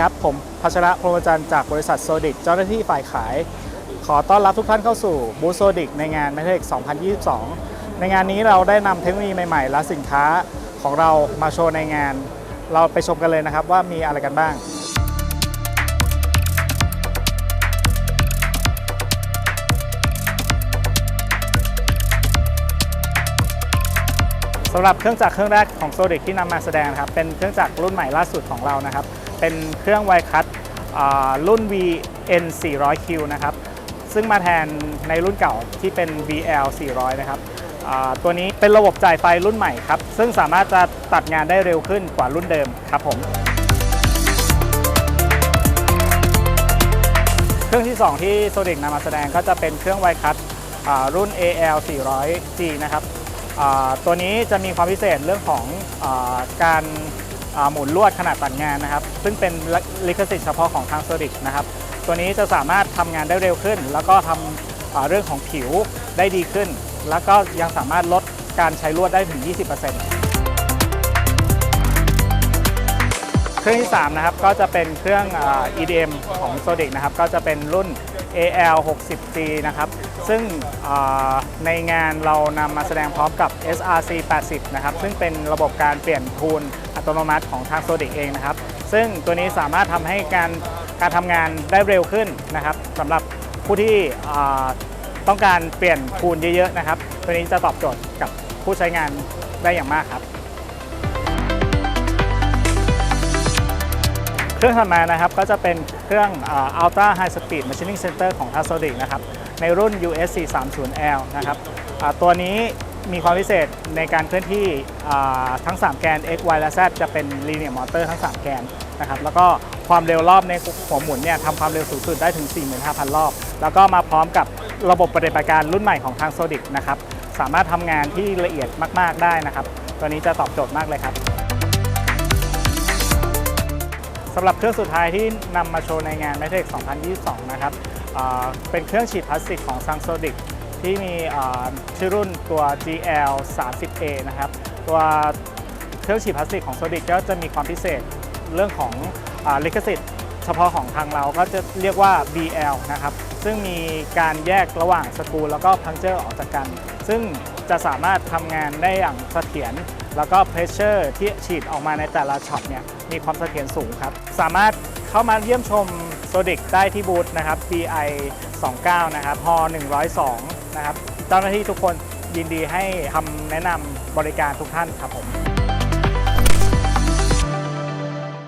ครับ ผมพัชระพรหมจันทร์จากบริษัทโซดิกเจ้าหน้าที่ฝ่ายขาย ขอต้อนรับทุกท่านเข้าสู่บูธโซดิกในงาน m e t e c 2022 ในงานนี้เราได้นำเทคโนโลยีใหม่ๆ และสินค้าของเรามาโชว์ในงาน เราไปชมกันเลยนะครับว่ามีอะไรกันบ้างสำหรับเครื่องจักรเครื่องแรกของโซดิกที่นำมาแสดงครับเป็นเครื่องจักรรุ่นใหม่ล่าสุดของเรานะครับ เป็นเครื่องไวคัตรุ่น VN 400Q นะครับซึ่งมาแทนในรุ่นเก่าที่เป็น VL 400 นะครับตัวนี้เป็นระบบจ่ายไฟรุ่นใหม่ครับ ซึ่งสามารถจะตัดงานได้เร็วขึ้นกว่ารุ่นเดิมครับผม เครื่องที่ 2 ที่โซดิกนำมาแสดงก็จะเป็นเครื่องไวคัตรุ่น AL 400G นะครับตัวนี้จะมีความพิเศษเรื่องของอการ หมุนลวดขนาดตัดงานนะครับ ซึ่งเป็นลิขสิทธิ์เฉพาะของทางโซดิกนะครับ ตัวนี้จะสามารถทำงานได้เร็วขึ้น แล้วก็ทำอ่าเรื่องของผิวได้ดีขึ้น แล้วก็ยังสามารถลดการใช้ลวดได้ถึง 20%เครื่องที่3นะครับก็จะเป็นเครื่อง EDM ของ Sodic นะครับก็จะเป็นรุ่น AL 60G นะครับซึ่งในงานเรานำมาแสดงพร้อมกับ SRC 80นะครับซึ่งเป็นระบบการเปลี่ยนทูน อัตโนมัติของทาง Sodic เองนะครับ ซึ่งตัวนี้สามารถทำให้การการทำงานได้เร็วขึ้นนะครับสำหรับผู้ที่ต้องการเปลี่ยนทูนเยอะๆนะครับ ตัวนี้จะตอบโจทย์กับผู้ใช้งานได้อย่างมากครับ เครื่องถัดมานะครับก็จะเป็นเครื่องอ่า Ultra High Speed Machining Center ของ t a s o d i c นะครับ ในรุ่น US 430L นะครับตัวนี้ มีความพิเศษในการเคลื่อนที่ทั้ง 3 แกน X Y และ Z จะเป็น Linear Motor ทั้ง 3 แกนนะครับแล้วก็ความเร็วรอบในหัวหมุนเนี่ยทำความเร็วสูงสุดได้ถึง 45,000 รอบ แล้วก็มาพร้อมกับระบบปฏิบัติการรุ่นใหม่ของทาง Sodic นะครับสามารถทำงานที่ละเอียดมาก ๆ ได้นะครับ ตัวนี้จะตอบโจทย์มากเลยครับสำหรับเครื่องสุดท้ายที่นำมาโชว์ในงาน m a t e c 2022 นะครับเป็นเครื่องฉีดพลาสติกของ s a n s o d i c ที่มีชื่อรุ่นตัว GL 30A นะครับ ตัวเครื่องฉีดพลาสติกของ Sodic ก็จะมีความพิเศษเรื่องของอลิขสิทธิ์เฉพาะของทางเราก็จะเรียกว่า BL นะครับ ซึ่งมีการแยกระหว่างสกรูแล้วก็พังเจอร์ออกจากกัน ซึ่งจะสามารถทำงานได้อย่างเสถียรแล้วก็เพรสเชอร์ที่ฉีดออกมาในแต่ละช็อตเนี่ยมีความเสถียรสูงครับ สามารถเข้ามาเยี่ยมชมโซดิกได้ที่บูธนะครับ BI 29 นะครับฮ102 นะครับ เจ้าหน้าที่ทุกคนยินดีให้คำแนะนำบริการทุกท่านครับผม